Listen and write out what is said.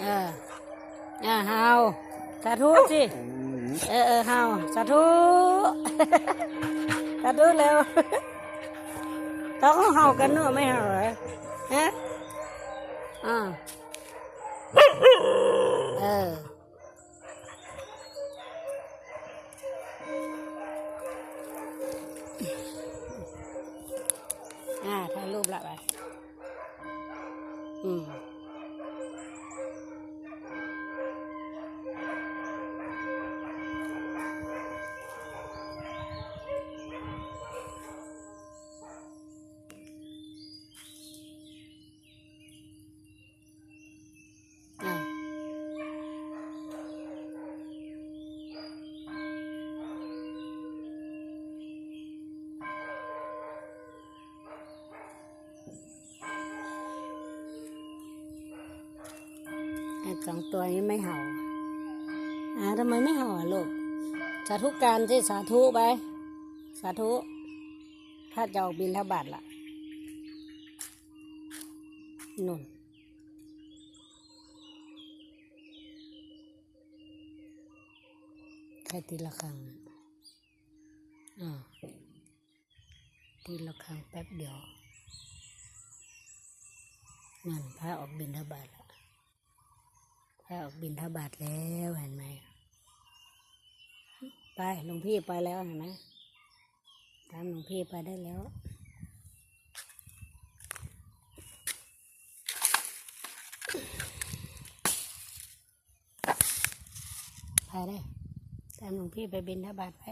เอออ่าเฮาสาธุสิ เออเออเฮาสาธุ สาธุเร็วต้องเฮากันเนอะไม่เฮาเหรอฮะอ่าเอออ่าถ่ายรูปละไปอืม ไอ้สองตัวนี้ไม่เห่าอ่าทำไมไม่เห่าอะลูก สาธุการที่สาธุไป สาธุถ้าจะออกบินทบาทล่ะนุ่นแค่ทีละครั้งอ่าทีละครั้งแป๊บเดียว นั่นพระออกบินทบาทแล้วพระออกบินทบาทแล้วเห็นไหมไปหลวงพี่ไปแล้วเห็นไหมตามหลวงพี่ไปได้แล้วไปได้ตามหลวงพี่ไปบินทบาทไป